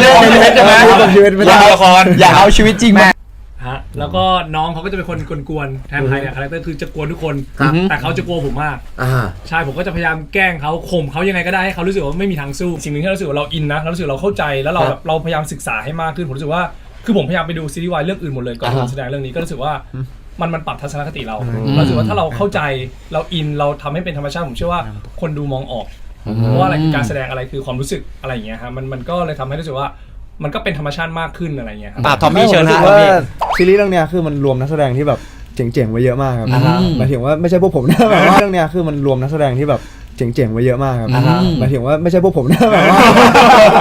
เรื่องชีวิตใช่ไหมละครอย่าเอาชีวิตจริงมา ฮะแล้วก็น้องเขาก็จะเป็นคนกวนๆแทนไทยเนี่ยคาแรคเตอร์คือจะกวนทุกคนแต่เขาจะกลัวผมมาก อ่า ใช่ผมก็จะพยายามแกล้งเขาข่มเขายังไงก็ได้ให้เขารู้สึกว่าไม่มีทางสู้สิ่งหนึ่งที่เรารู้สึกว่าเราอินนะเรารู้สึกเราเข้าใจแล้วเราครับแบบเราพยายามศึกษาให้มากขึ้นผมรู้สึกว่าคือผมพยายามไปดูซีรีส์วายเรื่องอื่นหมดเลยก่อนอ่าฮะมแสดงเรื่องนี้ก็รู้สึกว่า มันมันปรับทัศนคติเราเรารู้สึกว่าถ้าเราเข้าใจเราอินเราทำให้เป็นธรรมชาติผมเชื่อว่าคนดูมองออกเพราะว่าอะไรคือการแสดงอะไรคือความรู้สึกอะไรอย่างเงี้ยฮะมันมันก็เลยทำให้รู้สึกว่ามันก็เป็นธรรมชาติมากขึ้นอะไรอย่างเงี้ยครับ อะทอมมี่เชิญผมฮะรู้สึกทอมว่ามี่ ซีรีส์เรื่องเนี้ยคือมันรวมนักแสดงที่แบบเจ๋งๆไว้เยอะมากครับอ่าฮะหมายถึงว่าไม่ใช่พวกผมนะแบบว่าเรื่องเนี้ยคือมันรวมนักแสดงที่แบบ เจ๋งๆไว้เยอะมากครับอ่าฮะ หมายถึงว่าไม่ใช่พวกผมนะแบบว่า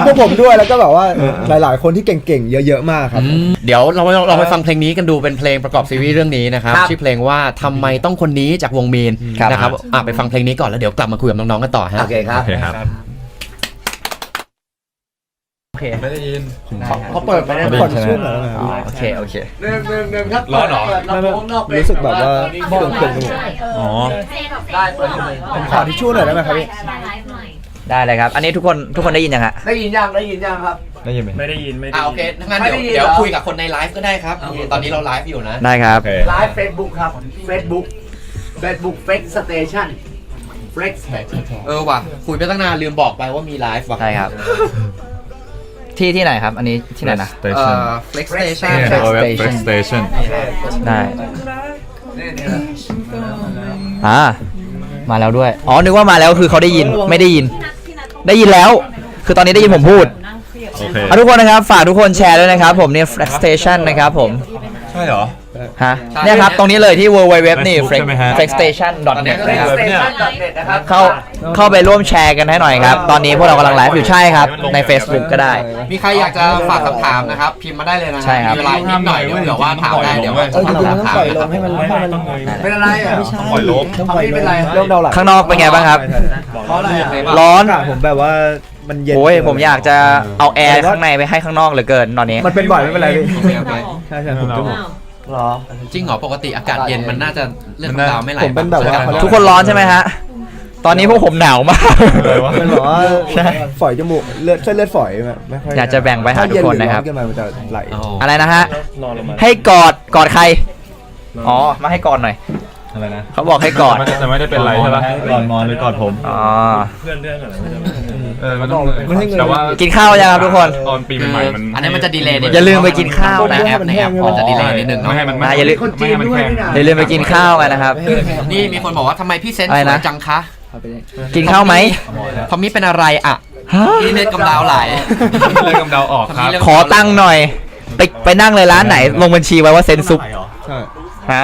พวกผมด้วยแล้วก็แบบว่าหลายๆ คนที่เก่งๆเยอะๆมากครับ เดี๋ยวเราเราไปฟังเพลงนี้กันดูเป็นเพลงประกอบซีรีส์เรื่องนี้นะครับครับ ชื่อเพลงว่าทำไมต้องคนนี้จากวงมีนครับ นะครับอะไปฟังเพลงนี้ก่อนแล้วเดี๋ยวกลับมาคุยกับน้องๆกันต่อฮะ โอเคครับเขาเปิดไปได้ขอทิชชู่หน่อยได้ไหมครับโอเคโอเคหนึ่งหนึ่งหนึ่งครับร้อนเหรอเปิดลำโพงข้างนอกเป็นรู้สึกแบบว่าเกินเกินไปหมด อ๋อ ได้เปิดเลยผมขอทิชชู่หน่อยได้ไหมครับพี่ ได้เลยครับ อันนี้ทุกคนทุกคนได้ยินยังฮะ ได้ยินยังได้ยินยังครับ ได้ยินไหมไม่ได้ยินไม่ได้อะยินโอเคงั้นเดี๋ยวไม่ได้ยินเดี๋ยวเหรอคุยกับคนในไลฟ์ก็ได้ครับ ตอนนี้เราไลฟ์อยู่นะ ได้ครับโอเคไลฟ์เฟซบุ๊กครับเฟซบุ๊กเฟซบุ๊กเฟกสเตชันเฟกเออว่ะคุยไปตั้งนานลืมบอกไปว่ามีไลฟ์ว่ะใช่ครับ ที่ที่ไหนครับ อันนี้ที่ไหนนะ เอ่ Station อ Flex Station เนี่ย Flex เราเว็บ Station Flex Station ได้นี่นี่นะอ่า มาแล้วด้วย อ๋อ นึกว่ามาแล้วคือเขาได้ยิน ไม่ได้ยิน ได้ยินแล้ว คือตอนนี้ได้ยินผมพูดโอเคอะทุกคนนะครับ ฝากทุกคนแชร์ด้วยนะครับ ผมเนี่ย Flex Station นะครับผม ใช่เหรอ ฮะเนี่ยครับ ตรงนี้เลยที่ www นี่ Facebook ใช่ไหมฮะ flexstation.net นะครับสเตชันเน็ตนะครับเข้าเข้าไปร่วมแชร์กันให้หน่อยครับ ตอนนี้พวกเรากำลังไลฟ์อยู่ใช่ครับ ใน Facebook ก็ได้ มีใครอยากจะฝากคำถามนะครับ พิมพ์มาได้เลยนะฮะใช่ครับ มีเวลานิดหน่อยเดี๋ยวเผื่อว่าถามได้เดี๋ยวว่าเออจริงๆมันต้องปล่อยลงให้มันให้มันเป็นอะไรอะต้องปล่อยล้มต้องปล่อยไม่เป็นไรเรื่องเดาหลังข้างนอกเป็นไงบ้างครับ เพราะอะไรอะร้อนอากาศผมแบบว่ามันเย็นโอ้ยผมอยากจะเอาแอร์ข้างในไปให้ข้างนอกเหลือเกินตอนนี้ มันเป็นบ่อยไม่เป็นไรพี่โอเคโอเคใช่ใช่ผมจะบอกเหรอ จริงเหรอปกติอากาศเย็นมันน่าจะเรื่องของดาวไม่ไหลผมเป็นแบบว่า ทุกคนร้อนใช่ไหมฮะ ตอนนี้พวกผมหนาวมาก อะไรวะ มันแบบว่าใช่ ฝอยจมูกเลือดเส้นเลือดฝอยแบบไม่ค่อยอยากจะแบ่งไปหาทุกคนนะครับ ถ้าเย็นหรือร้อนขึ้นมามันจะไหล อ๋อ อะไรนะฮะ นอนลงมาให้กอดกอดใคร อ๋อ มาให้กอดหน่อย อะไรนะเขาบอกให้กอด มันจะไม่ได้เป็นไรใช่ปะกอดมอนหรือกอดผม อ๋อ เพื่อนเรื่องอะไรเออ มันต้องไม่ให้เงิน แต่ว่ากินข้าวยังครับทุกคน ตอนปีใหม่ๆมันอันนี้มันจะดีเลย์นิดอย่าลืมไปกินข้าวในนะแอปในแอปมันจะดีเลย์นิดนึงเนาะไม่ให้มันอะอย่าลืมคนจีนด้วยนี่นะอย่าลืมไปกินข้าวกันนะครับ นี่มีคนบอกว่าทำไมพี่เซนสอะไรวนะยจังคะกินข้าวไหมพอมมี่เป็นอะไรอะฮะนี่เลือดกำเดาวไหลเลยกำเดาออกครับ ขอตังค์หน่อย ไปไปนั่งเลยร้านไหน ลงบัญชีไว้ว่าเซนซุปใช่อ่า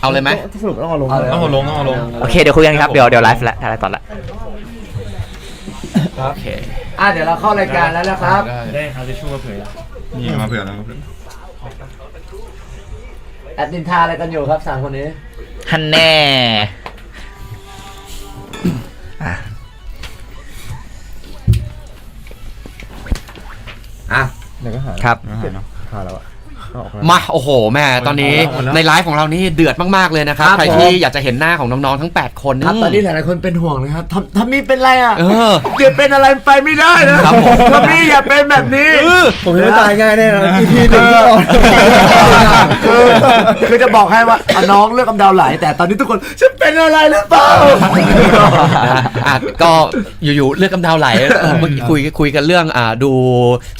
เอาเลยไหมสรุปต้องเอาลงต้องเอาลงต้องเอาลงโอเคเดี๋ยวคุยกันครับเดี๋ยวเดี๋ยวไลฟ์ละไลฟ์ต่อละโอเคอะเดี๋ยวเราเข้ารายการแล้วนะครับได้ครับจะช่วยมาเผยนี่มาเผื่อแล้วมาเผื่อแอดนินทาอะไรกันอยู่ครับสามคนนี้ฮันแน่อะอะเดี๋ยวก็หาครับ หาแล้วอะเอาออกแล้ว มา โอ้โห แม่ตอนนี้ในไลฟ์ของเรานี่เดือดมากๆเลยนะครับ ครับใครที่อยากจะเห็นหน้าของน้องๆทั้ง 8 คนครับตอนนี้หลายๆคนเป็นห่วงนะครับทำทำนี่เป็นไรอะเออเกิดเป็นอะไรไปไม่ได้นะครับผม ทำนี่อย่าเป็นแบบนี้ ผมยังไม่ตายง่ายแน่นอน EP หนึ่งที่ออกคือคือจะบอกให้ว่าอะน้องเลือกกำเดาไหล แต่ตอนนี้ทุกคนฉันเป็นอะไรหรือเปล่า นะอะก็อยู่ๆเลือกกำดาวไหลเออเมื่อกี้คุยคุยกันเรื่องอ่าดู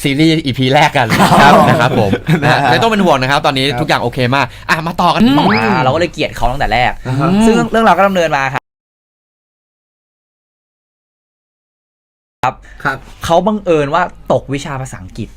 ซีรีส์ EP แรกกันครับนะครับผมนะไม่ต้องเป็นห่วงนะครับ ตอนนี้ทุกอย่างโอเคมากอะมาต่อกันต่ออ่าเราก็เลยเกลียดเขาตั้งแต่แรก ซึ่งเรื่องราวก็ดำเนินมาครับครับครับเขาบังเอิญว่าตกวิชาภาษาอังกฤษ